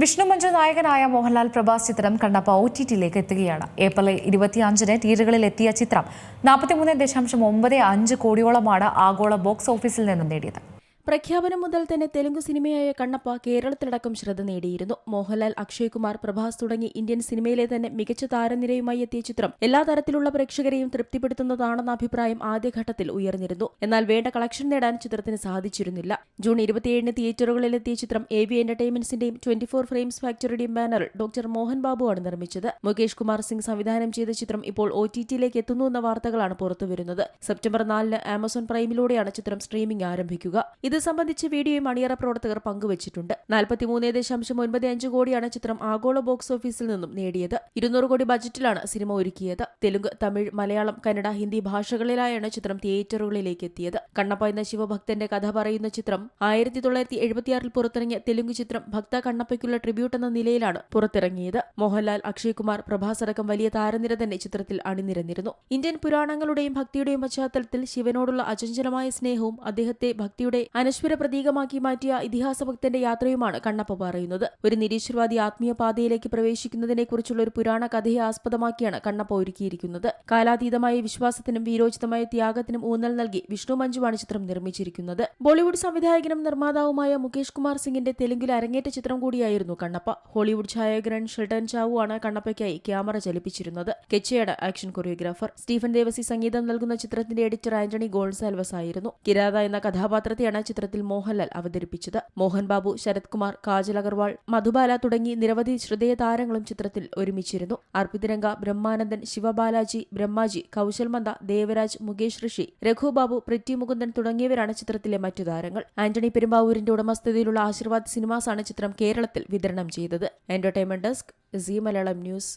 വിഷ്ണു മഞ്ജു നായകനായ മോഹൻലാൽ പ്രഭാസ് ചിത്രം Kannappa O T ടിയിലേക്ക് എത്തുകയാണ്. ഏപ്രിൽ ഇരുപത്തിയഞ്ചിന് തിയേറ്ററുകളിൽ എത്തിയ ചിത്രം നാൽപ്പത്തിമൂന്ന് ദശാംശം ഒമ്പത് അഞ്ച് കോടിയോളമാണ് ആഗോള ബോക്സ് ഓഫീസിൽ നിന്നും നേടിയത്. പ്രഖ്യാപനം മുതൽ തന്നെ തെലുങ്ക് സിനിമയായ കണ്ണപ്പ കേരളത്തിലടക്കം ശ്രദ്ധ നേടിയിരുന്നു. മോഹൻലാൽ അക്ഷയ് കുമാർ പ്രഭാസ് തുടങ്ങി ഇന്ത്യൻ സിനിമയിലെ തന്നെ മികച്ച താരനിരയുമായി എത്തിയ ചിത്രം എല്ലാ തരത്തിലുള്ള പ്രേക്ഷകരെയും തൃപ്തിപ്പെടുത്തുന്നതാണെന്ന അഭിപ്രായം ആദ്യഘട്ടത്തിൽ ഉയർന്നിരുന്നു. എന്നാൽ വേണ്ട കളക്ഷൻ നേടാൻ ചിത്രത്തിന് സാധിച്ചിരുന്നില്ല. ജൂൺ ഇരുപത്തിയേഴിന് തിയേറ്ററുകളിൽ എത്തിയ ചിത്രം എ വി എന്റർടൈൻമെന്റ്സിന്റെയും ട്വന്റി ഫോർ ഫ്രെയിംസ് ഫാക്ടറിയുടെയും ബാനറിൽ ഡോക്ടർ മോഹൻ ബാബുവാണ് നിർമ്മിച്ചത്. മുകേഷ് കുമാർ സിംഗ് സംവിധാനം ചെയ്ത ചിത്രം ഇപ്പോൾ ഒ ടി ടിയിലേക്ക് എത്തുന്നു എന്ന വാർത്തകളാണ് പുറത്തുവരുന്നത്. സെപ്റ്റംബർ നാലിന് ആമസോൺ പ്രൈമിലൂടെയാണ് ചിത്രം സ്ട്രീമിംഗ് ആരംഭിക്കുക. ഇത് സംബന്ധിച്ച് വീഡിയോയും അണിയറ പ്രവർത്തകർ പങ്കുവച്ചിട്ടുണ്ട്. നാൽപ്പത്തിമൂന്ന് ദശാംശം ഒൻപത് അഞ്ച് കോടിയാണ് ചിത്രം ആഗോള ബോക്സ് ഓഫീസിൽ നിന്നും നേടിയത്. ഇരുന്നൂറ് കോടി ബജറ്റിലാണ് സിനിമ ഒരുക്കിയത്. തെലുങ്ക് തമിഴ് മലയാളം കന്നഡ ഹിന്ദി ഭാഷകളിലായാണ് ചിത്രം തിയേറ്ററുകളിലേക്ക് എത്തിയത്. കണ്ണപ്പ എന്ന ശിവഭക്തന്റെ കഥ പറയുന്ന ചിത്രം ആയിരത്തി തൊള്ളായിരത്തി എഴുപത്തിയാറിൽ പുറത്തിറങ്ങിയ തെലുങ്ക് ചിത്രം ഭക്ത കണ്ണപ്പയ്ക്കുള്ള ട്രിബ്യൂട്ട് എന്ന നിലയിലാണ് പുറത്തിറങ്ങിയത്. മോഹൻലാൽ അക്ഷയ് കുമാർ പ്രഭാസ് അടക്കം വലിയ താരനിര തന്നെ ചിത്രത്തിൽ അണിനിരന്നിരുന്നു. ഇന്ത്യൻ പുരാണങ്ങളുടെയും ഭക്തിയുടെയും പശ്ചാത്തലത്തിൽ ശിവനോടുള്ള അചഞ്ചലമായ സ്നേഹവും അദ്ദേഹത്തെ ഭക്തിയുടെ അനശ്വര പ്രതീകമാക്കി മാറ്റിയ ഇതിഹാസഭക്തന്റെ യാത്രയുമാണ് കണ്ണപ്പ പറയുന്നത്. ഒരു നിരീശ്വരവാദി ആത്മീയ പാതയിലേക്ക് പ്രവേശിക്കുന്നതിനെക്കുറിച്ചുള്ള ഒരു പുരാണ കഥയെ ആസ്പദമാക്കിയാണ് കണ്ണപ്പ ഒരുക്കിയിരിക്കുന്നത്. കാലാതീതമായ വിശ്വാസത്തിനും വീരോചിതമായ ത്യാഗത്തിനും ഊന്നൽ നൽകി വിഷ്ണു മഞ്ജുവാണ് ചിത്രം നിർമ്മിച്ചിരിക്കുന്നത്. ബോളിവുഡ് സംവിധായകനും നിർമ്മാതാവുമായ മുകേഷ് കുമാർ സിംഗിന്റെ തെലുങ്കിൽ അരങ്ങേറ്റ ചിത്രം കൂടിയായിരുന്നു കണ്ണപ്പ. ഹോളിവുഡ് ഛായാഗ്രൻ ഷിൽട്ടൻ ആണ് കണ്ണപ്പയ്ക്കായി ക്യാമറ ചലിപ്പിച്ചിരുന്നത്. കെച്ചയാണ് ആക്ഷൻ കൊറിയോഗ്രാഫർ. സ്റ്റീഫൻ ദേവസി സംഗീതം നൽകുന്ന ചിത്രത്തിന്റെ എഡിറ്റർ ആന്റണി ഗോൾസാൽവസ് ആയിരുന്നു. കിരാത എന്ന കഥാപാത്രത്തെയാണ് ചിത്രത്തിൽ മോഹൻലാൽ അവതരിപ്പിച്ചത്. മോഹൻ ബാബു ശരത് കുമാർ കാജൽ അഗർവാൾ മധുബാല തുടങ്ങി നിരവധി ശ്രദ്ധേയ താരങ്ങളും ചിത്രത്തിൽ ഒരുമിച്ചിരുന്നു. അർപ്പിതരംഗ ബ്രഹ്മാനന്ദൻ ശിവബാലാജി ബ്രഹ്മാജി കൗശൽ മന്ദ ദേവരാജ് മുകേഷ് ഋഷി രഘുബാബു പൃഥ്വി മുകുന്ദൻ തുടങ്ങിയവരാണ് ചിത്രത്തിലെ മറ്റു താരങ്ങൾ. ആന്റണി പെരുമ്പാവൂരിന്റെ ഉടമസ്ഥതയിലുള്ള ആശീർവാദ് സിനിമാസാണ് ചിത്രം കേരളത്തിൽ വിതരണം ചെയ്തത്. Entertainment desk Zee Malayalam news.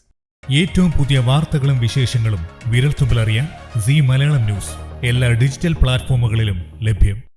ഏറ്റവും പുതിയ വാർത്തകളും വിശേഷങ്ങളും വിരൽത്തുമ്പിലറിയാൻ സി മലയാളം ന്യൂസ്. എല്ലാ ഡിജിറ്റൽ പ്ലാറ്റ്ഫോമുകളിലും ലഭ്യം.